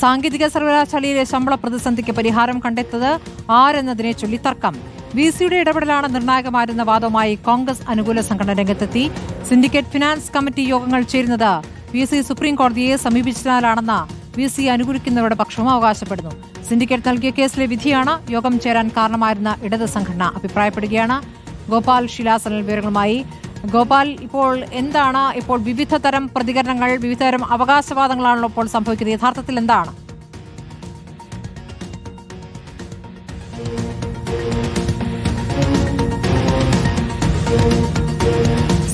സാങ്കേതിക സർവകലാശാലയിലെ ശമ്പള പ്രതിസന്ധിക്ക് പരിഹാരം കണ്ടെത്തത് ആരെന്നതിനെ ചൊല്ലി തർക്കം. വി സിയുടെ ഇടപെടലാണ് നിർണായകമായിരുന്ന വാദവുമായി കോൺഗ്രസ് അനുകൂല സംഘടന രംഗത്തെത്തി. സിൻഡിക്കേറ്റ് ഫിനാൻസ് കമ്മിറ്റി യോഗങ്ങൾ ചേരുന്നത് വി സി സുപ്രീം കോടതിയെ സമീപിച്ചതിനാലാണെന്ന് വി സി അനുകൂലിക്കുന്നവരുടെ പക്ഷവും അവകാശപ്പെടുന്നു. സിൻഡിക്കേറ്റ് നൽകിയ കേസിലെ വിധിയാണ് യോഗം ചേരാൻ കാരണമായിരുന്ന ഇടത് സംഘടന. അഭിപ്രായപ്പെടുകയാണ് ഗോപാൽ ശിലാസനൽ വിവരങ്ങളുമായി ഗോപാൽ ഇപ്പോൾ എന്താണ് ഇപ്പോൾ വിവിധ തരം പ്രതികരണങ്ങൾ വിവിധ തരം അവകാശവാദങ്ങളാണല്ലോ ഇപ്പോൾ സംഭവിക്കുന്നത്? യഥാർത്ഥത്തിൽ എന്താണ്?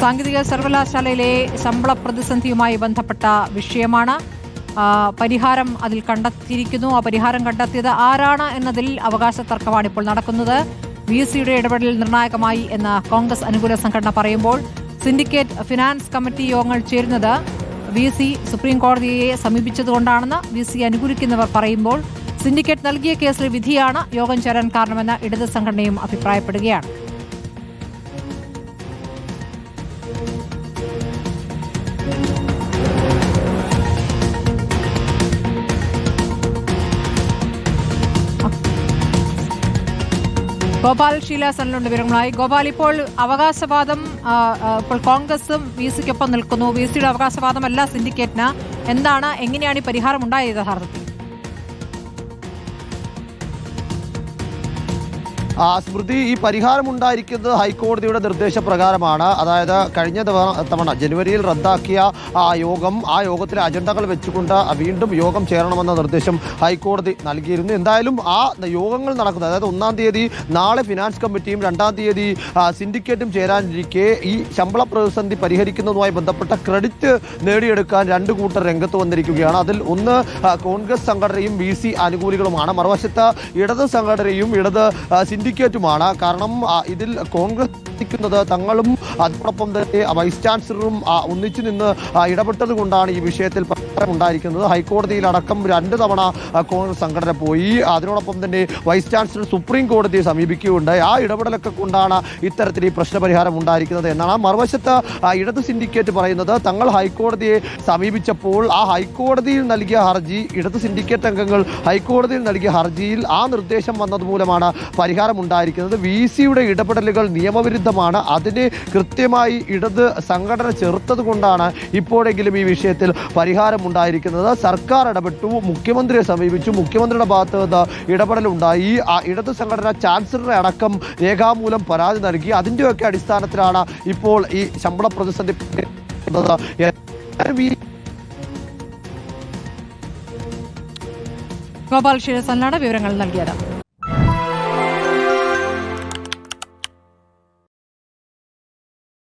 സാങ്കേതിക സർവകലാശാലയിലെ ശമ്പള പ്രതിസന്ധിയുമായി ബന്ധപ്പെട്ട വിഷയമാണ്. പരിഹാരം അതിൽ കണ്ടെത്തിയിരിക്കുന്നു. ആ പരിഹാരം കണ്ടെത്തിയത് ആരാണ് എന്നതിൽ അവകാശ തർക്കമാണ് ഇപ്പോൾ നടക്കുന്നത്. വി സിയുടെ ഇടപെടൽ നിർണായകമായി എന്ന് കോൺഗ്രസ് അനുകൂല സംഘടന പറയുമ്പോൾ സിൻഡിക്കേറ്റ് ഫിനാൻസ് കമ്മിറ്റി യോഗങ്ങൾ ചേരുന്നത് വി സി സുപ്രീം കോടതിയെ സമീപിച്ചതുകൊണ്ടാണെന്ന് വി സി അനുകൂലിക്കുന്നവർ പറയുമ്പോൾ സിൻഡിക്കേറ്റ് നൽകിയ കേസിലെ വിധിയാണ് യോഗം ചേരാൻ കാരണമെന്ന് ഇടത് സംഘടനയും അഭിപ്രായപ്പെടുകയാണ്. ഗോപാൽ ഷീല ഷീലാസനിലുണ്ട് വിവരങ്ങളായി ഗോപാൽ ഇപ്പോൾ അവകാശവാദം ഇപ്പോൾ കോൺഗ്രസും വി സിക്കൊപ്പം നിൽക്കുന്നു. വി സിയുടെ അവകാശവാദമല്ല സിൻഡിക്കേറ്റിന്. എന്താണ് എങ്ങനെയാണ് ഈ പരിഹാരം ഉണ്ടായത് യഥാർത്ഥത്തിൽ? സ്മൃതി ഈ പരിഹാരം ഉണ്ടായിരിക്കുന്നത് ഹൈക്കോടതിയുടെ നിർദ്ദേശപ്രകാരമാണ്. അതായത് കഴിഞ്ഞ തവണ ജനുവരിയിൽ റദ്ദാക്കിയ ആ യോഗം ആ യോഗത്തിലെ അജണ്ടകൾ വെച്ചുകൊണ്ട് വീണ്ടും യോഗം ചേരണമെന്ന നിർദ്ദേശം ഹൈക്കോടതി നൽകിയിരുന്നു. എന്തായാലും ആ യോഗങ്ങൾ നടക്കുന്നത് അതായത് ഒന്നാം തീയതി നാളെ ഫിനാൻസ് കമ്മിറ്റിയും രണ്ടാം തീയതി സിൻഡിക്കേറ്റും ചേരാനിരിക്കെ ഈ ശമ്പള പ്രതിസന്ധി പരിഹരിക്കുന്നതുമായി ബന്ധപ്പെട്ട ക്രെഡിറ്റ് നേടിയെടുക്കാൻ രണ്ട് കൂട്ടർ രംഗത്ത് വന്നിരിക്കുകയാണ്. അതിൽ ഒന്ന് കോൺഗ്രസ് സംഘടനയും ബി സി അനുകൂലികളുമാണ്. മറുവശത്ത് ഇടത് സംഘടനയും ഇടത് ആ, സിൻഡിക്കേറ്റുമാണ് കാരണം ഇതിൽ കോൺഗ്രസ് ിക്കുന്നത് തങ്ങളും അതോടൊപ്പം തന്നെ വൈസ് ചാൻസലറും ഒന്നിച്ചു നിന്ന് ഇടപെട്ടത് കൊണ്ടാണ് ഈ വിഷയത്തിൽ ഉണ്ടായിരിക്കുന്നത് ഉണ്ടായിരിക്കുന്നത്. ഹൈക്കോടതിയിലടക്കം രണ്ട് തവണ കോൺഗ്രസ് സംഘടന പോയി. അതിനോടൊപ്പം തന്നെ വൈസ് ചാൻസലർ സുപ്രീം കോടതിയെ സമീപിക്കുകയുണ്ടായി ആ ഇടപെടലൊക്കെ കൊണ്ടാണ് ഇത്തരത്തിൽ ഈ പ്രശ്നപരിഹാരം ഉണ്ടായിരിക്കുന്നത് എന്നാണ് മറുവശത്ത് ഇടത് സിൻഡിക്കേറ്റ് പറയുന്നത്. തങ്ങൾ ഹൈക്കോടതിയെ സമീപിച്ചപ്പോൾ ആ ഹൈക്കോടതിയിൽ നൽകിയ ഹർജി ഇടത് സിൻഡിക്കേറ്റ് അംഗങ്ങൾ ഹൈക്കോടതിയിൽ നൽകിയ ഹർജിയിൽ ആ നിർദ്ദേശം വന്നതുമൂലമാണ് പരിഹാരം ഉണ്ടായിരിക്കുന്നത്. വി സിയുടെ ഇടപെടലുകൾ നിയമവിരുദ്ധമാണ് അതിന് കൃത്യമായി ഇടത് സംഘടന ചെറുത്തത് കൊണ്ടാണ് ഇപ്പോഴെങ്കിലും ഈ വിഷയത്തിൽ പരിഹാരം ഉണ്ടായിരിക്കുന്നത്. സർക്കാർ ഇടപെട്ടു മുഖ്യമന്ത്രിയെ സമീപിച്ചു. മുഖ്യമന്ത്രിയുടെ ഭാഗത്ത് നിന്ന് ഇടപെടലുണ്ടായി. ഇടത് സംഘടന ചാൻസലറെ അടക്കം രേഖാമൂലം പരാതി നൽകി. അതിന്റെയൊക്കെ അടിസ്ഥാനത്തിലാണ് ഇപ്പോൾ ഈ ശമ്പള പ്രതിസന്ധി ഗോപാൽ ക്ഷീരസന്നാണ് വിവരങ്ങൾ നൽകിയത്.